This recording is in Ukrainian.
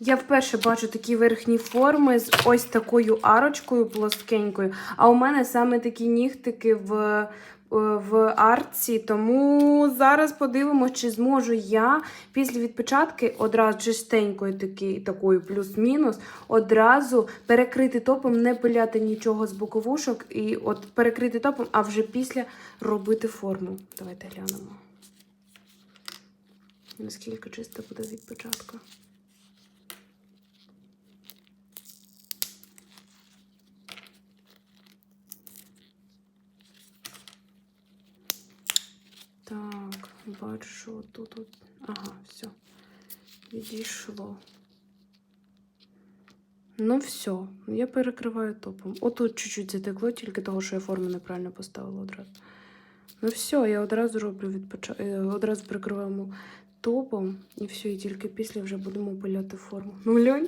Я вперше бачу такі верхні форми з ось такою арочкою плоскенькою. А у мене саме такі нігтики в, е, в арці. Тому зараз подивимося, чи зможу я після відпечатки одразу чистенькою такі, такою плюс-мінус, одразу перекрити топом, не пиляти нічого з боковушок і от перекрити топом, а вже після робити форму. Давайте глянемо. Наскільки чисто буде відпечатка. Так, бачу, що тут. Ага, все. Відійшло. Ну, все, я перекриваю топом. Отут чуть-чуть затекло, тільки того, що я форму неправильно поставила одразу. Ну все, я одразу роблю відпоча... е, одразу прикриваємо топом, і все, і тільки після вже будемо пиляти форму. Ну, глянь.